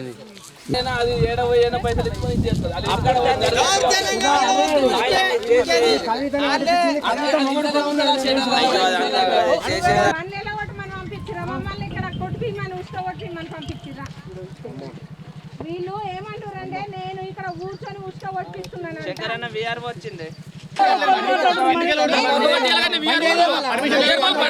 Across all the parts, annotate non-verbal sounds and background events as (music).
అది కొట్టిమని పంపించిరా వీళ్ళు ఏమంటారంటే నేను ఇక్కడ కూర్చొని ఉష్ట కొట్టిస్తున్నాను శంకరన్న విఆర్ వచ్చింది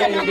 కవిత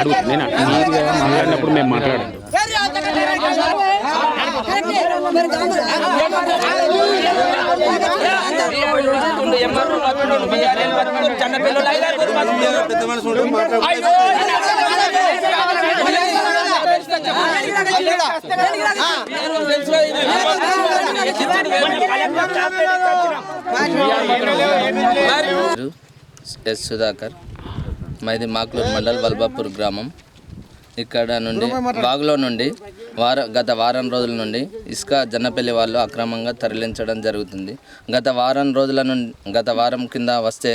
అడుగు. నేను నీట్గా మాట్లాడినప్పుడు మేము మాట్లాడాలి. పేరు ఎస్ సుధాకర్. మాది మాకులూరు మండల్ వల్బాపూర్ గ్రామం. ఇక్కడ నుండి బాగులో నుండి వార గత వారం రోజుల నుండి ఇసుక జన్నపల్లి వాళ్ళు అక్రమంగా తరలించడం జరుగుతుంది. గత వారం రోజుల నుండి గత వారం కింద వస్తే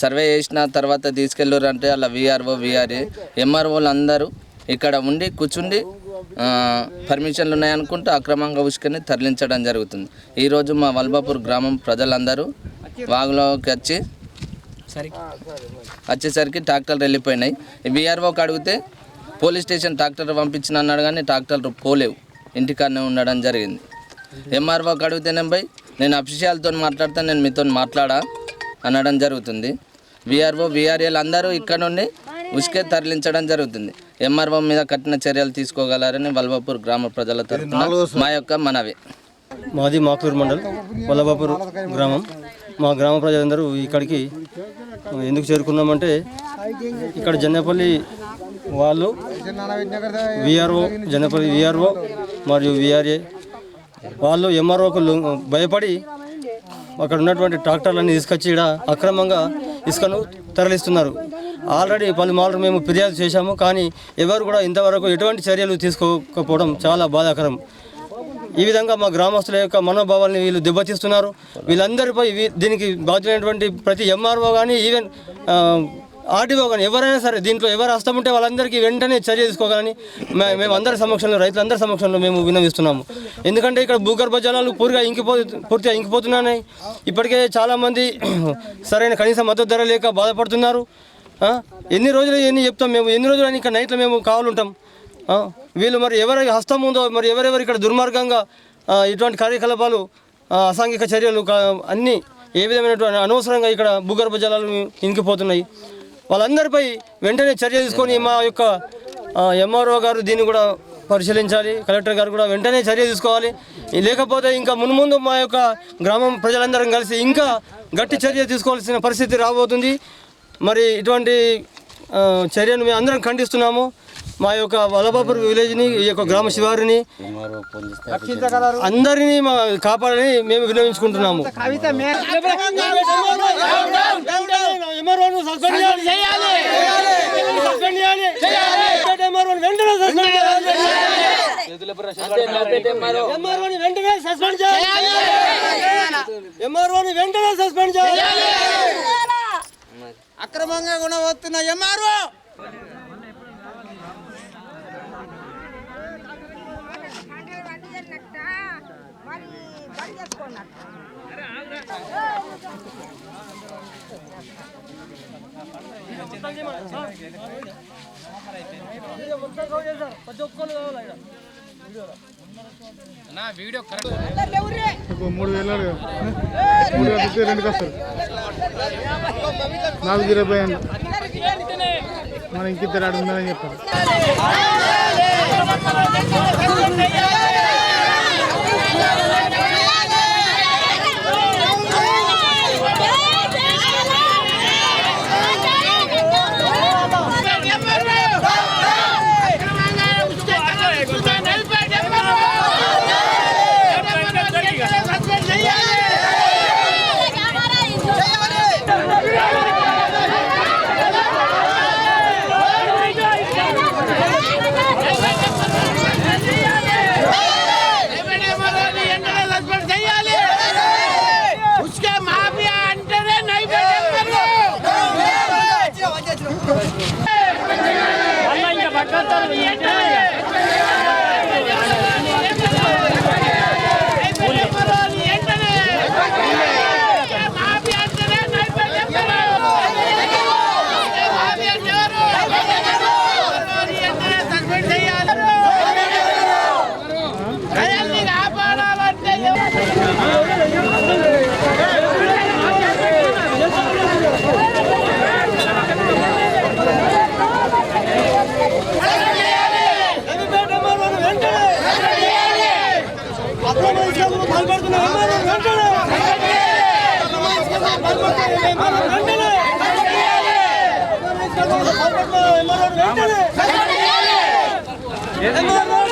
సర్వే చేసిన తర్వాత తీసుకెళ్ళారు అంటే అలా విఆర్ఓ విఆర్ఏ ఎంఆర్ఓలు అందరూ ఇక్కడ ఉండి కూర్చుండి పర్మిషన్లు ఉన్నాయనుకుంటూ అక్రమంగా ఉసుకని తరలించడం జరుగుతుంది. ఈరోజు మా వల్బాపూర్ గ్రామం ప్రజలందరూ వాగులోకి వచ్చి వచ్చేసరికి ట్రాక్టర్లు వెళ్ళిపోయినాయి. విఆర్ఓకి అడిగితే పోలీస్ స్టేషన్ ట్రాక్టర్ పంపించిన అన్నాడు కానీ ట్రాక్టర్లు పోలేవు. ఇంటికాడనే ఉండడం జరిగింది. ఎంఆర్ఓకి అడిగితేనే పోయి నేను అఫీషియల్తో మాట్లాడితే నేను మీతో మాట్లాడా అనడం జరుగుతుంది. విఆర్ఓ విఆర్ఏలు అందరూ ఇక్కడ నుండి ఉసుకే తరలించడం జరుగుతుంది. ఎంఆర్ఓ మీద కఠిన చర్యలు తీసుకోగలరని వల్బాపూర్ గ్రామ ప్రజల తరఫున మా యొక్క మనవి. మాది మాకూరు మండల్ వల్లభాపూర్ గ్రామం. మా గ్రామ ప్రజలందరూ ఇక్కడికి ఎందుకు చేరుకున్నామంటే ఇక్కడ జన్నపల్లి వాళ్ళు విఆర్ఓ జన్నపల్లి విఆర్ఓ మరియు విఆర్ఏ వాళ్ళు ఎంఆర్ఓకు భయపడి అక్కడ ఉన్నటువంటి ట్రాక్టర్లన్నీ తీసుకొచ్చి ఇక్కడ అక్రమంగా ఇసుకను తరలిస్తున్నారు. ఆల్రెడీ పలుమార్లు మేము ఫిర్యాదు చేశాము కానీ ఎవరు కూడా ఇంతవరకు ఎటువంటి చర్యలు తీసుకోకపోవడం చాలా బాధాకరం. ఈ విధంగా మా గ్రామస్తుల యొక్క మనోభావాల్ని వీళ్ళు దెబ్బతీస్తున్నారు. వీళ్ళందరిపై వీ- దీనికి బాధ్యులైనటువంటి ప్రతి ఎంఆర్ఓ కానీ ఈవెన్ ఆర్టీఓ కానీ ఎవరైనా సరే దీంట్లో ఎవరు హస్తం ఉంటే వాళ్ళందరికీ వెంటనే చర్య తీసుకోగలని మేము అందరి సమక్షంలో రైతులందరి సమక్షంలో మేము విన్నవిస్తున్నాము. ఎందుకంటే ఇక్కడ భూగర్భ జలాలు పూర్తిగా ఇంకిపో పూర్తిగా ఇంకిపోతున్నాయి. ఇప్పటికే చాలామంది (clears throat) సరైన కనీస మద్దతు ధర లేక బాధపడుతున్నారు. ఎన్ని రోజులు ఎన్ని చెప్తాం మేము? ఎన్ని రోజులు అని ఇక్కడ నైట్లో మేము కావాలంటాం. వీళ్ళు మరి ఎవరి హస్తం ఉందో మరి ఎవరెవరు ఇక్కడ దుర్మార్గంగా ఇటువంటి కార్యకలాపాలు అసాంఘిక చర్యలు అన్నీ ఏ విధమైనటువంటి అనవసరంగా ఇక్కడ భూగర్భ జలాలు ఇంకిపోతున్నాయి. వాళ్ళందరిపై వెంటనే చర్య తీసుకొని మా యొక్క ఎంఆర్ఓ గారు దీన్ని కూడా పరిశీలించాలి కలెక్టర్ గారు కూడా వెంటనే చర్య తీసుకోవాలి. లేకపోతే ఇంకా మున్ముందు మా యొక్క గ్రామం ప్రజలందరం కలిసి ఇంకా గట్టి చర్య తీసుకోవాల్సిన పరిస్థితి రాబోతుంది. మరి ఇటువంటి చర్యను మేము అందరం ఖండిస్తున్నాము. మా యొక్క వలబాపూర్ విలేజ్ని ఈ యొక్క గ్రామ శివారిని అందరినీ మా కాపాడని మేము వినియోగించుకుంటున్నాము. ఎంఆర్ఓను వెంటనే వెంటనే సస్పెండ్ చేయాలి ఎంఆర్ఓని వెంటనే సస్పెండ్ చేయాలి అక్రమంగా గుణవస్తున్న ఎంఆర్ఓ! ఒక మూడు వేలు. మూడు వేలు ఇస్తే రెండుకి వస్తారు నాలుగు ఇరవై అన్న. మనం ఇంకిద్దరు ఆడు ఉందని చెప్పారు ఏ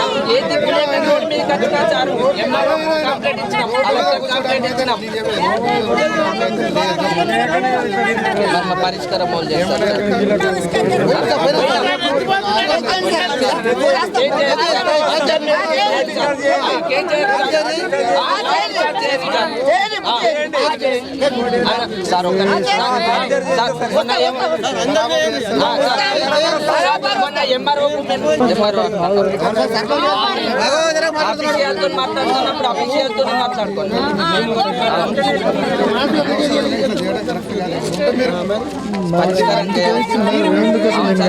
లేక రోడ్డు మీదకి వచ్చినా చాలు. కంప్లైంట్ ఇచ్చినాం. కలెక్టర్ కంప్లైంట్ ఇచ్చినాం. పరిష్కారం వాళ్ళు చేస్తారు సార్ ఒక సార్, మొన్న ఎంఆర్ఓ ఎంఆర్ఓ అఫీషియల్తో మాట్లాడుతున్నప్పుడు అఫీషియల్తో మాట్లాడుకోండి.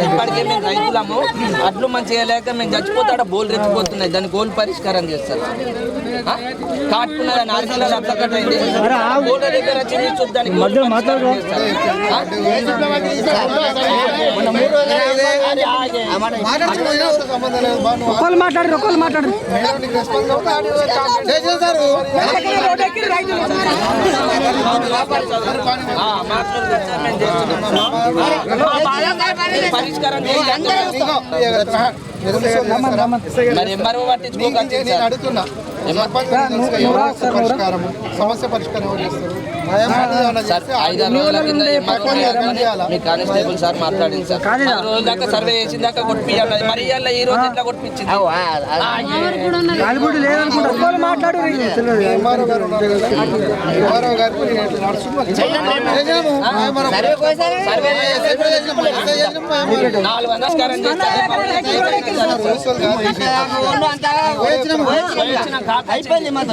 ఇప్పటికే మేము రైతులము అడ్లు మంచిగా లేక మేము చచ్చిపోతాడ బోల్ రెచ్చిపోతున్నాయి దాన్ని గోల్ పరిష్కారం చేస్తారు దగ్గర చూద్దాం, దానికి ఎవరు చేస్తారు పరిష్కారము సమస్య పరిష్కారం ఎవరు చేస్తారు? ఏమన్నా సార్ ఐదు ఆరు రోజుల కింద? మీ కానిస్టేబుల్ సార్ మాట్లాడింది సార్ పది రోజుల దాకా సర్వే చేసిన దాకా కొట్టిపియాలి మరి ఇవాళ ఈ రోజు ఎట్లా కొట్టిపించింది నాలుగు నమస్కారం. అయిపోయింది మాకు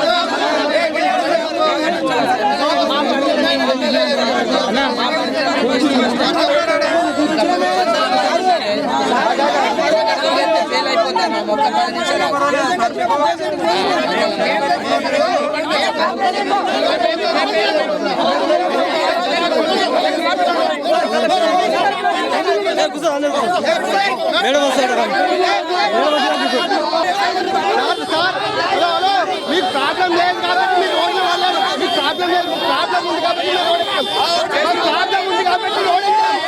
మేడం వస్తాడు మీకు ప్రాబ్లం లేదు కాబట్టి మీరు రోడ్లు వెళ్ళారు మీకు ప్రాబ్లం లేదు ప్రాబ్లం ఉంది కాబట్టి మీరు రోడ్డు ఎక్కారు.